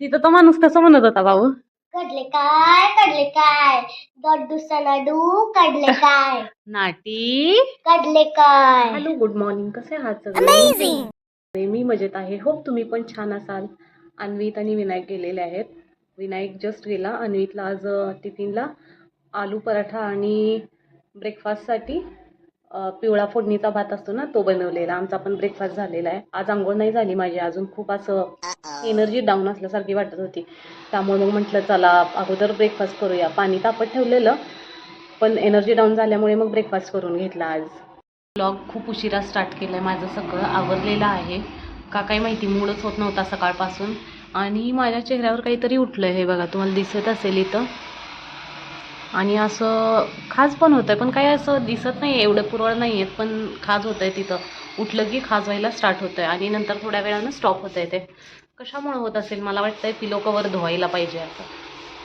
तिथं तो माणूस कसं म्हणत होता भाऊ? कडले काय कडले काय? दड्डू सनाडू कडले काय? नाटी? कडले काय? हॅलो गुड मॉर्निंग कसे आहात सगळे? मी मजेत आहे. होप तुम्ही पण छान असाल. अन्वित आणि विनायक गेलेले आहेत. विनायक जस्ट गेला. अन्वितला आज टिफिनला आलू पराठा आणि ब्रेकफास्टसाठी पिवळा फोडणीचा भात असतो ना तो बनवलेला. आमचा पण ब्रेकफास्ट झालेला आहे. आज आंघोळ नाही झाली माझी. अजून खूप असं एनर्जी डाऊन असल्यासारखी वाटत होती. त्यामुळे मग म्हटलं चला अगोदर ब्रेकफास्ट करूया. पाणी तापत ठेवलेलं पण एनर्जी डाऊन झाल्यामुळे मग ब्रेकफास्ट करून घेतला आज. ब्लॉग खूप उशिरा स्टार्ट केलं आहे माझं सगळं आवरलेलं आहे. का काय माहिती मूडच होत नव्हता सकाळपासून. आणि माझ्या चेहऱ्यावर काहीतरी उठलं हे बघा तुम्हाला दिसत असेल इथं. आणि असं खाज पण होतं आहे पण काही असं दिसत नाही एवढं पुरवळ नाही आहेत पण खाज होतं आहे तिथं. उठलं की खाज व्हायला स्टार्ट होतं आहे आणि नंतर थोड्या वेळानं स्टॉप होतं आहे ते. कशामुळं होत असेल? मला वाटतं आहे पिलो कवर धुवायला पाहिजे आता.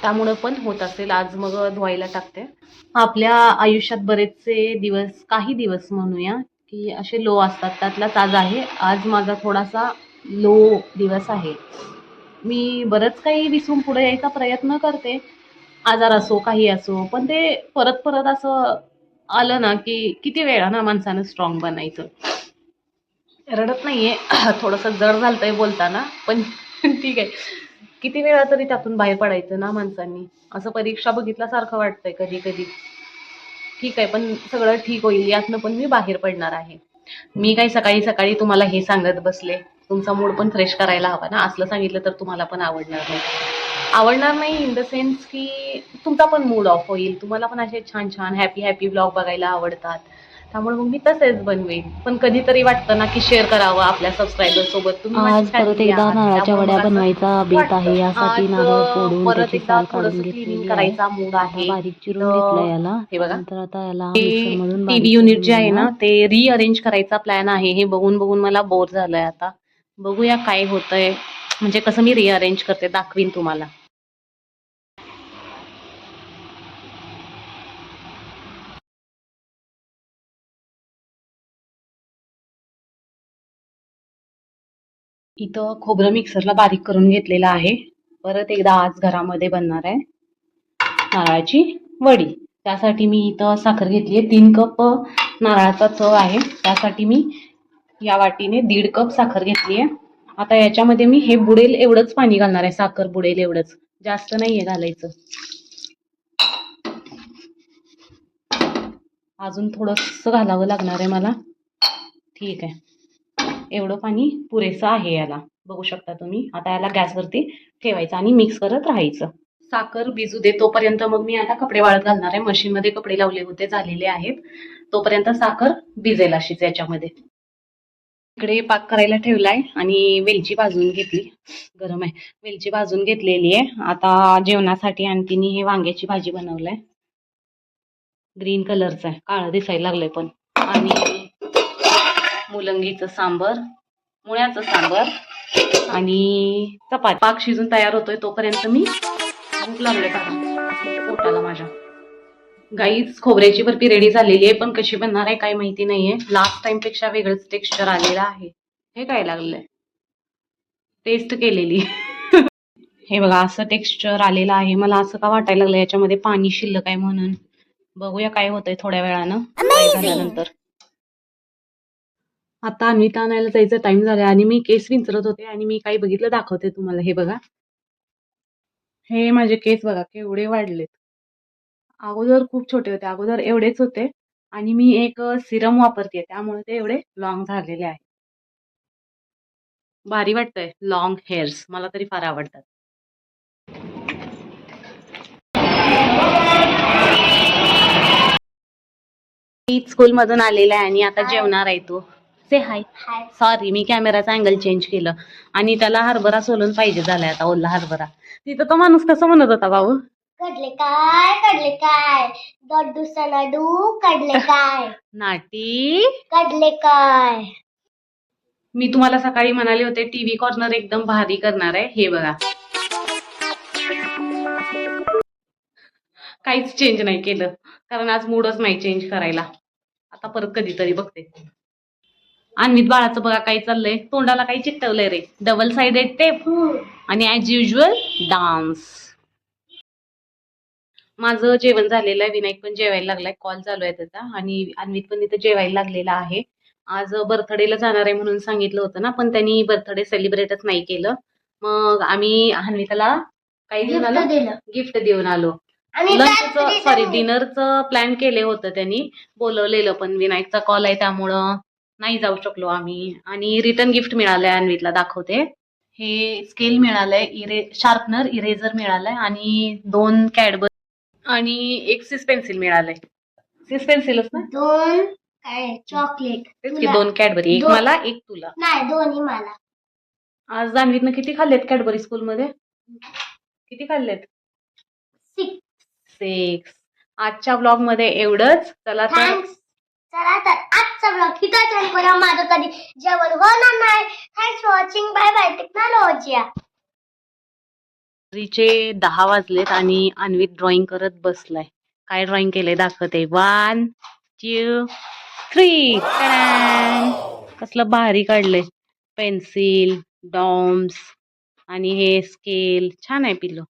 त्यामुळं पण होत असेल. आज मग धुवायला टाकते. आपल्या आयुष्यात बरेचसे दिवस काही दिवस म्हणूया की असे लो असतात. त्यातलाच आज आहे. आज माझा थोडासा लो दिवस आहे. मी बरंच काही विसरून पुढे यायचा प्रयत्न करते. आजार असो काही असो पण ते परत परत असं आलं ना की किती वेळा ना माणसानं स्ट्रॉंग बनायचं. रडत नाहीये. थोडंसं जड झालतंय बोलताना पण ठीक आहे. किती वेळा तरी त्यातून बाहेर पडायचं ना माणसांनी. असं परीक्षा बघितल्यासारखं वाटतंय कधी कधी. ठीक आहे पण सगळं ठीक होईल. यातनं पण मी बाहेर पडणार आहे. मी काही सकाळी सकाळी तुम्हाला हे सांगत बसले. तुमचा मूड पण फ्रेश करायला हवा ना. असलं सांगितलं तर तुम्हाला पण आवडणार नाही. आवडणार नाही इन द सेन्स की तुमचा पण मूड ऑफ होईल. तुम्हाला पण असे छान छान हॅपी हॅपी ब्लॉग बघायला आवडतात. त्यामुळे मग मी तसेच बनवेन. पण कधीतरी वाटतं ना की शेअर करावं आपल्या सबस्क्रायबर सोबत. आज परत एकदा. नारळाच्या वड्या बनवायचा बेत आहे. यासाठी नारळ फोडून परत एकदा थोडंसं क्लिनिंग करायचा मूड आहे. बारीक चिरून घेतलं याला. हे बघा. नंतर आता याला टीव्ही युनिट जे आहे ना. ते रिअरेंज करायचा प्लॅन आहे. हे बघून बघून मला बोर झालंय आता. बघूया काय होतंय. म्हणजे कसं मी रिअरेंज करते दाखवीन तुम्हाला. इथं खोबरं मिक्सरला बारीक करून घेतलेलं आहे. परत एकदा आज घरामध्ये बनणार आहे नारळाची वडी. त्यासाठी मी इथं साखर घेतली आहे तीन कप नारळाचा चव आहे. त्यासाठी मी या वाटीने दीड कप साखर घेतली आहे. आता याच्यामध्ये मी हे बुडेल एवढंच पाणी घालणार आहे साखर बुडेल एवढंच. जास्त नाहीये घालायचं. अजून थोडंसं घालावं लागणार आहे मला. ठीक आहे. एवढं पाणी पुरेसं आहे याला. बघू शकता तुम्ही. आता याला गॅसवरती ठेवायचं आणि मिक्स करत राहायचं. साखर भिजू दे. तोपर्यंत मग मी आता कपडे वाळत घालणार आहे. मशीनमध्ये कपडे लावले होते झालेले आहेत. तोपर्यंत साखर भिजेल अशीच याच्यामध्ये. इकडे पाक करायला ठेवलाय आणि वेलची भाजून घेतली. गरम आहे. वेलची भाजून घेतलेली आहे. आता जेवणासाठी आणखीन हे वांग्याची भाजी बनवलंय. ग्रीन कलरचं आहे. काळं दिसायला लागलंय पण. आणि मुलंगीचं सांबर मुळ्याचं सांबर आणि चपाती. पाक शिजून तयार होतोय तोपर्यंत मी भूक लागले का पोटाला माझ्या. गाईच खोबऱ्याची बर्फी रेडी झालेली आहे पण कशी बनणार आहे काय माहिती नाहीये. लास्ट टाइमपेक्षा वेगळंच टेक्स्चर आलेलं आहे. हे काय लागलंय? टेस्ट केलेली. हे बघा असं टेक्स्चर आलेलं आहे. मला असं का वाटायला लागलं याच्यामध्ये पाणी शिल्लक आहे म्हणून. बघूया काय होतंय थोड्या वेळानं. झाल्यानंतर. आता अन्विता आणायला जायचा टाइम झाला आणि मी केस विंचरत होते आणि मी काही बघितलं दाखवते तुम्हाला. हे बघा. हे माझे केस बघा केवढे वाढलेत. अगोदर खूप छोटे होते अगोदर एवढेच होते. आणि मी एक सिरम वापरते त्यामुळे ते एवढे लॉंग झालेले आहे भारी वाटतंय लॉंग हेअर्स मला तरी फार आवडतात. स्कूल मधून आलेला आहे आणि आता जेवणार आहे तो. से हाय हाय सॉरी मी कॅमेराचा अँगल चेंज केलं. आणि त्याला हरभरा सोलून पाहिजे झालाय आता ओला हरभरा. तिथं तो माणूस कसं म्हणत होता भाऊ? कडले काय कडले काय? दड्डू सनाडू कडले काय? नाटी. कडले काय? मी तुम्हाला सकाळी म्हणाले होते टीव्ही कॉर्नर एकदम भारी करणार आहे. हे बघा. काहीच चेंज नाही केलं. कारण आज मूडच नाही चेंज करायला. आता परत कधीतरी बघते. अन्वित बाळाचं बघा काय चाललंय. तोंडाला काही चिकटवलंय रे. डबल साइडेड टेप आणि ऍज युजल डान्स माझं जेवण झालेलं आहे. विनायक पण जेवायला लागलाय. कॉल चालू आहे त्याचा. आणि अन्वित पण इथं जेवायला लागलेला आहे. आज बर्थडेला जाणार आहे म्हणून सांगितलं होतं ना. पण त्यांनी बर्थडे सेलिब्रेटच नाही केलं. मग आम्ही अन्विताला काय देऊन आलो? गिफ्ट देऊन आलो. लंचचं रात्री सॉरी डिनरचं प्लॅन केले होतं त्यांनी. बोलवलेलं पण विनायकचा कॉल आहे त्यामुळं नाही जाऊ शकलो आम्ही. आणि रिटर्न गिफ्ट मिळालंय अन्वितला दाखवते. हे स्केल मिळालंय. इरे शार्पनर इरेझर मिळालंय. आणि दोन कॅडबर आणि एक सिस पेन्सिल मिळालंय. सिस पेन्सिलच ना? दोन काय चॉकलेट तेच की दोन कॅडबरी एक दोन. मला एक तुला. नाही दोन्ही मला. आज जान्हवीतनं किती खाल्लेत कॅडबरी स्कूलमध्ये किती खाल्लेत? सिक्स सिक्स आजच्या ब्लॉगमध्ये एवढंच. चला तर थँक्स चला तर आजचा ब्लॉग करूया माझं कधी जेवण होणार नाही. Thanks for watching bye bye technology रात्रीचे दहा वाजलेत आणि अन्वित ड्रॉइंग करत बसलाय. काय ड्रॉइंग केलंय दाखवते. वन टू थ्री कसलं भारी काढलंय. पेन्सिल डॉम्स आणि हे स्केल छान आहे पिल्लो.